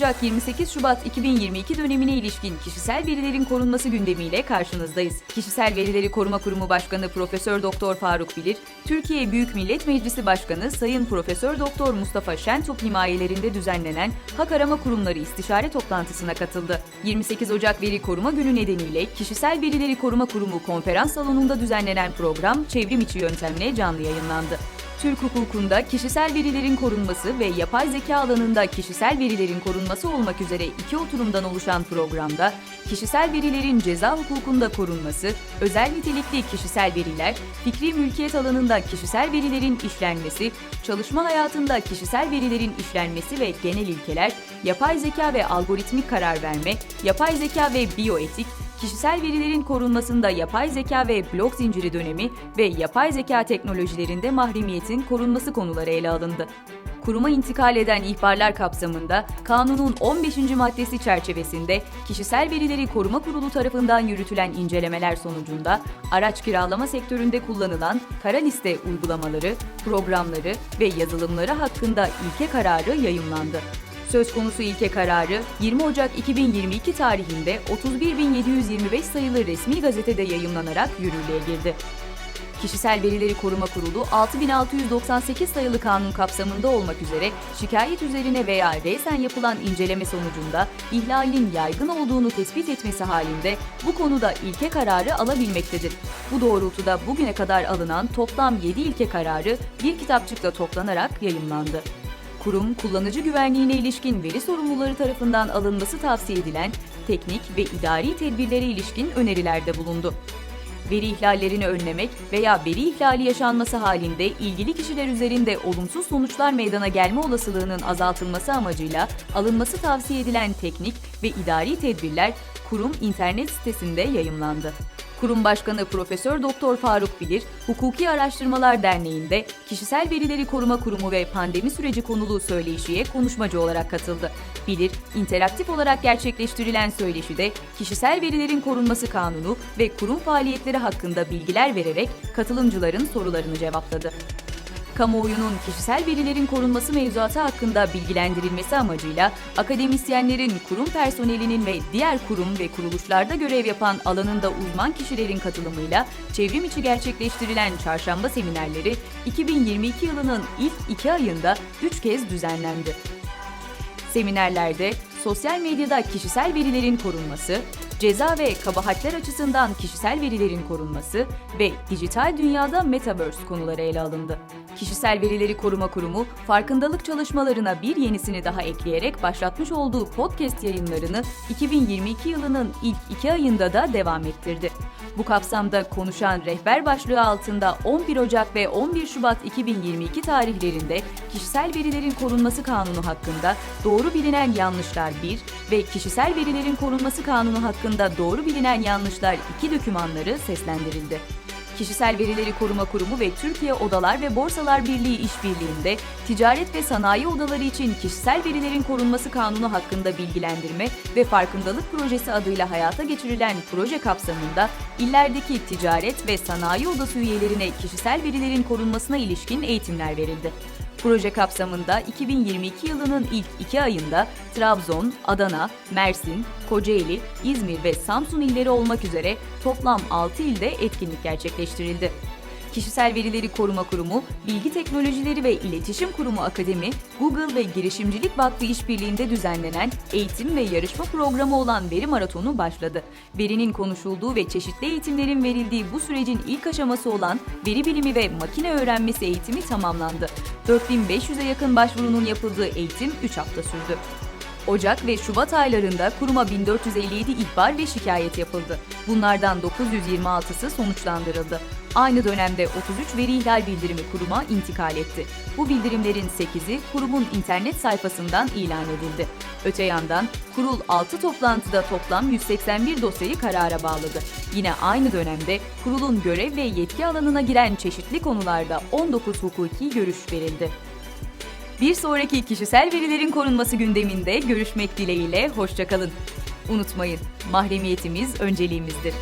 Ocak 28 Şubat 2022 dönemine ilişkin kişisel verilerin korunması gündemiyle karşınızdayız. Kişisel Verileri Koruma Kurumu Başkanı Profesör Doktor Faruk Bilir, Türkiye Büyük Millet Meclisi Başkanı Sayın Profesör Doktor Mustafa Şentop himayelerinde düzenlenen Hak Arama Kurumları İstişare Toplantısına katıldı. 28 Ocak Veri Koruma Günü nedeniyle Kişisel Verileri Koruma Kurumu konferans salonunda düzenlenen program çevrim içi yöntemle canlı yayınlandı. Türk hukukunda kişisel verilerin korunması ve yapay zeka alanında kişisel verilerin korunması olmak üzere iki oturumdan oluşan programda kişisel verilerin ceza hukukunda korunması, özel nitelikli kişisel veriler, fikri mülkiyet alanında kişisel verilerin işlenmesi, çalışma hayatında kişisel verilerin işlenmesi ve genel ilkeler, yapay zeka ve algoritmik karar verme, yapay zeka ve biyoetik, kişisel verilerin korunmasında yapay zeka ve blok zinciri dönemi ve yapay zeka teknolojilerinde mahremiyetin korunması konuları ele alındı. Kuruma intikal eden ihbarlar kapsamında kanunun 15. maddesi çerçevesinde Kişisel Verileri Koruma Kurulu tarafından yürütülen incelemeler sonucunda araç kiralama sektöründe kullanılan kara liste uygulamaları, programları ve yazılımları hakkında ilke kararı yayımlandı. Söz konusu ilke kararı 20 Ocak 2022 tarihinde 31.725 sayılı resmi gazetede yayımlanarak yürürlüğe girdi. Kişisel Verileri Koruma Kurulu 6698 sayılı kanun kapsamında olmak üzere şikayet üzerine veya resen yapılan inceleme sonucunda ihlalin yaygın olduğunu tespit etmesi halinde bu konuda ilke kararı alabilmektedir. Bu doğrultuda bugüne kadar alınan toplam 7 ilke kararı bir kitapçıkta toplanarak yayımlandı. Kurum, kullanıcı güvenliğine ilişkin veri sorumluları tarafından alınması tavsiye edilen teknik ve idari tedbirlere ilişkin önerilerde bulundu. Veri ihlallerini önlemek veya veri ihlali yaşanması halinde ilgili kişiler üzerinde olumsuz sonuçlar meydana gelme olasılığının azaltılması amacıyla alınması tavsiye edilen teknik ve idari tedbirler kurum internet sitesinde yayımlandı. Kurum Başkanı Profesör Doktor Faruk Bilir, Hukuki Araştırmalar Derneği'nde Kişisel Verileri Koruma Kurumu ve pandemi süreci konulu söyleşiye konuşmacı olarak katıldı. Bilir, interaktif olarak gerçekleştirilen söyleşide kişisel verilerin korunması kanunu ve kurum faaliyetleri hakkında bilgiler vererek katılımcıların sorularını cevapladı kamuoyunun kişisel verilerin korunması mevzuatı hakkında bilgilendirilmesi amacıyla akademisyenlerin, kurum personelinin ve diğer kurum ve kuruluşlarda görev yapan alanında uzman kişilerin katılımıyla çevrim içi gerçekleştirilen çarşamba seminerleri 2022 yılının ilk iki ayında üç kez düzenlendi. Seminerlerde sosyal medyada kişisel verilerin korunması, ceza ve kabahatler açısından kişisel verilerin korunması ve dijital dünyada metaverse konuları ele alındı. Kişisel Verileri Koruma Kurumu, farkındalık çalışmalarına bir yenisini daha ekleyerek başlatmış olduğu podcast yayınlarını 2022 yılının ilk iki ayında da devam ettirdi. Bu kapsamda konuşan rehber başlığı altında 11 Ocak ve 11 Şubat 2022 tarihlerinde Kişisel Verilerin Korunması Kanunu hakkında doğru bilinen yanlışlar 1 ve Kişisel Verilerin Korunması Kanunu hakkında doğru bilinen yanlışlar 2 dokümanları seslendirildi. Kişisel Verileri Koruma Kurumu ve Türkiye Odalar ve Borsalar Birliği işbirliğinde Ticaret ve Sanayi Odaları için Kişisel Verilerin Korunması Kanunu hakkında bilgilendirme ve farkındalık projesi adıyla hayata geçirilen proje kapsamında illerdeki ticaret ve sanayi odası üyelerine kişisel verilerin korunmasına ilişkin eğitimler verildi. Proje kapsamında 2022 yılının ilk iki ayında Trabzon, Adana, Mersin, Kocaeli, İzmir ve Samsun illeri olmak üzere toplam 6 ilde etkinlik gerçekleştirildi. Kişisel Verileri Koruma Kurumu, Bilgi Teknolojileri ve İletişim Kurumu Akademi, Google ve Girişimcilik Vakfı işbirliğinde düzenlenen eğitim ve yarışma programı olan Veri Maratonu başladı. Verinin konuşulduğu ve çeşitli eğitimlerin verildiği bu sürecin ilk aşaması olan veri bilimi ve makine öğrenmesi eğitimi tamamlandı. 4500'e yakın başvurunun yapıldığı eğitim 3 hafta sürdü. Ocak ve Şubat aylarında kuruma 1457 ihbar ve şikayet yapıldı. Bunlardan 926'sı sonuçlandırıldı. Aynı dönemde 33 veri ihlal bildirimi kuruma intikal etti. Bu bildirimlerin 8'i kurumun internet sayfasından ilan edildi. Öte yandan kurul 6 toplantıda toplam 181 dosyayı karara bağladı. Yine aynı dönemde kurulun görev ve yetki alanına giren çeşitli konularda 19 hukuki görüş verildi. Bir sonraki kişisel verilerin korunması gündeminde görüşmek dileğiyle hoşçakalın. Unutmayın, mahremiyetimiz önceliğimizdir.